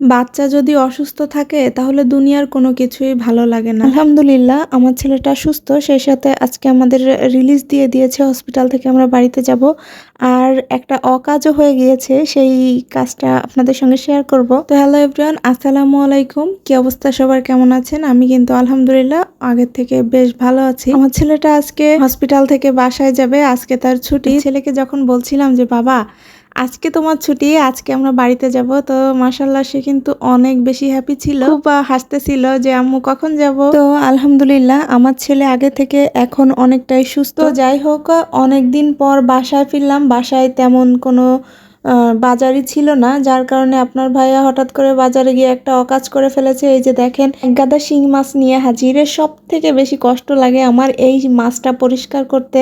বাচ্চা যদি অসুস্থ থাকে, তাহলে দুনিয়ার কোনো কিছুই ভালো লাগে না। আলহামদুলিল্লাহ, আমার ছেলেটা সুস্থ সেই সাথে আজকে আমাদের রিলিজ দিয়ে দিয়েছে হসপিটাল থেকে আমরা বাড়িতে যাব। আর একটা অকাজও হয়ে গিয়েছে, সেই কাজটা আপনাদের সঙ্গে শেয়ার করব। তো হ্যালো এভরিওয়ান আসসালামু আলাইকুম। কি অবস্থা? সবার কেমন আছেন? আমি কিন্তু আলহামদুলিল্লাহ আগের থেকে বেশ ভালো আছি। আমার ছেলেটা আজকে হসপিটাল থেকে বাসায় যাবে, আজকে তার ছুটি। ছেলেকে যখন বলছিলাম যে, বাবা আজকে তোমার ছুটি আজকে আমরা বাড়িতে যাব। তো মাসাল্লাহ সে কিন্তু অনেক বেশি হ্যাপি ছিল। বা হাসতেছিল যে আম্মু কখন যাব? তো আলহামদুলিল্লাহ আমার ছেলে আগে থেকে এখন অনেকটাই সুস্থ। যাই হোক অনেক দিন পর বাসায় ফিরলাম। বাসায় তেমন কোনো বাজারই ছিল না। যার কারণে আপনার ভাইয়া হঠাৎ করে বাজারে গিয়ে একটা অকাজ করে ফেলেছে। এই যে দেখেন এক গাদা শিং মাছ নিয়ে হাজিরে। সব থেকে বেশি কষ্ট লাগে আমার এই মাছটা পরিষ্কার করতে।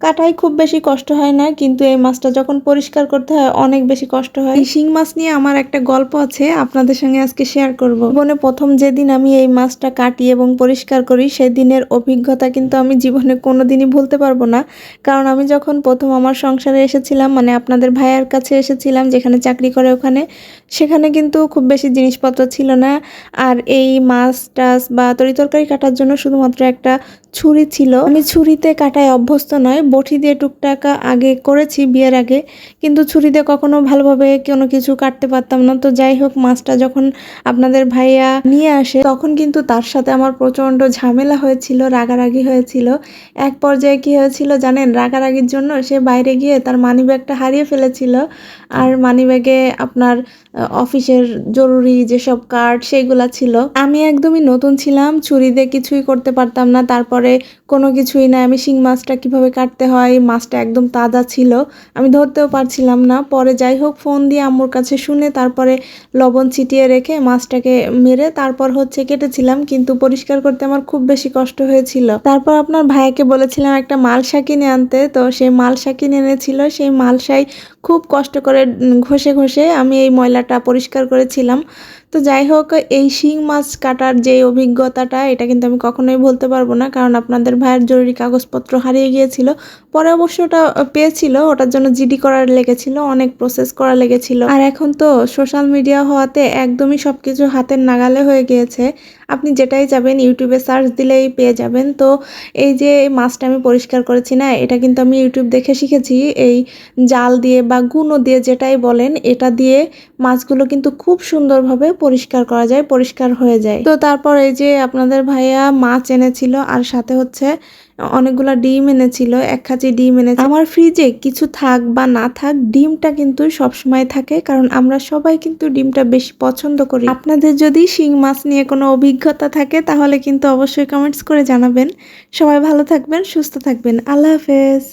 কাটাই খুব বেশি কষ্ট হয় না, কিন্তু এই মাছটা যখন পরিষ্কার করতে হয়, অনেক বেশি কষ্ট হয়। শিং মাছ নিয়ে আমার একটা গল্প আছে, আপনাদের সঙ্গে আজকে শেয়ার করব। জীবনে প্রথম যেদিন আমি এই মাছটা কাটি এবং পরিষ্কার করি, সেদিনের অভিজ্ঞতা কিন্তু আমি জীবনে কোনোদিনই ভুলতে পারব না। কারণ আমি যখন প্রথম আমার সংসারে এসেছিলাম মানে আপনাদের ভাইয়ার কাছে এসেছিলাম, যেখানে চাকরি করে ওখানে, সেখানে কিন্তু খুব বেশি জিনিসপত্র ছিল না। আর এই মাছ টাছ বা তরিতরকারি কাটার জন্য শুধুমাত্র একটা ছুরি ছিল। আমি ছুরিতে কাটায় অভ্যস্ত নয় বটি দিয়ে টুকটাক আগে করেছি বিয়ের আগে, কিন্তু ছুরি দিয়ে কখনো ভালোভাবে কোনো কিছু কাটতে পারতাম না। তো যাই হোক, মাছটা যখন আপনাদের ভাইয়া নিয়ে আসে, তখন কিন্তু তার সাথে আমার প্রচণ্ড ঝামেলা হয়েছিল, রাগারাগি হয়েছিল। এক পর্যায়ে কি হয়েছিল জানেন? রাগারাগির জন্য সে বাইরে গিয়ে তার মানিব্যাগটা হারিয়ে ফেলেছিল। আর মানিব্যাগে আপনার অফিসের জরুরি যেসব কার্ড সেগুলা ছিল। আমি একদমই নতুন ছিলাম ছুরি দিয়ে কিছুই করতে পারতাম না। তারপরে কোনো কিছুই না। আমি শিং মাছটা কীভাবে কাটতে হয়, মাছটা একদম তাজা ছিল। আমি ধরতেও পারছিলাম না। পরে যাই হোক, ফোন দিয়ে আম্মুর কাছে শুনে তারপরে লবণ ছিটিয়ে রেখে মাছটাকে মেরে তারপর হচ্ছে কেটেছিলাম। কিন্তু পরিষ্কার করতে আমার খুব বেশি কষ্ট হয়েছিল। তারপর আপনার ভাইয়াকে বলেছিলাম, একটা মালসা কিনে আনতে। তো সেই মালসা কিনে এনেছিল। সেই মালসাই খুব কষ্ট করে ঘষে ঘষে আমি এই ময়লাটা পরিষ্কার করেছিলাম। তো যাই হোক, এই শিং মাছ কাটার যে অভিজ্ঞতাটা, এটা কিন্তু আমি কখনোই বলতে পারব না। কারণ আপনাদের ভাইয়ের জরুরি কাগজপত্র হারিয়ে গিয়েছিল। পরে অবশ্য ওটা পেয়েছিল। ওটার জন্য জিডি করার লেগেছিল, অনেক প্রসেস করা লেগেছিল। আর এখন তো সোশ্যাল মিডিয়া হওয়াতে একদমই সব কিছু হাতের নাগালে হয়ে গিয়েছে। আপনি যেটাই যাবেন ইউটিউবে সার্চ দিলেই পেয়ে যাবেন। তো এই যে মাছটা আমি পরিষ্কার করেছি না, এটা কিন্তু আমি ইউটিউব দেখে শিখেছি। এই জাল দিয়ে বা গুঁড়ো দিয়ে যেটাই বলেন, এটা দিয়ে মাছগুলো কিন্তু খুব সুন্দরভাবে পরিষ্কার করা যায়, পরিষ্কার হয়ে যায়। তো তারপর এই যে আপনাদের ভাইয়া মাছ এনেছিল, আর সাথে হচ্ছে অনেকগুলা ডিম এনেছিল, এক খাঁচি ডিম এনেছে। আমার ফ্রিজে কিছু থাক বা না থাক, ডিমটা কিন্তু সবসময় থাকে, কারণ আমরা সবাই কিন্তু ডিমটা বেশি পছন্দ করি। আপনাদের যদি শিং মাছ নিয়ে কোনো অভিজ্ঞতা থাকে, তাহলে কিন্তু অবশ্যই কমেন্টস করে জানাবেন। সবাই ভালো থাকবেন, সুস্থ থাকবেন। আল্লাহ হাফেজ।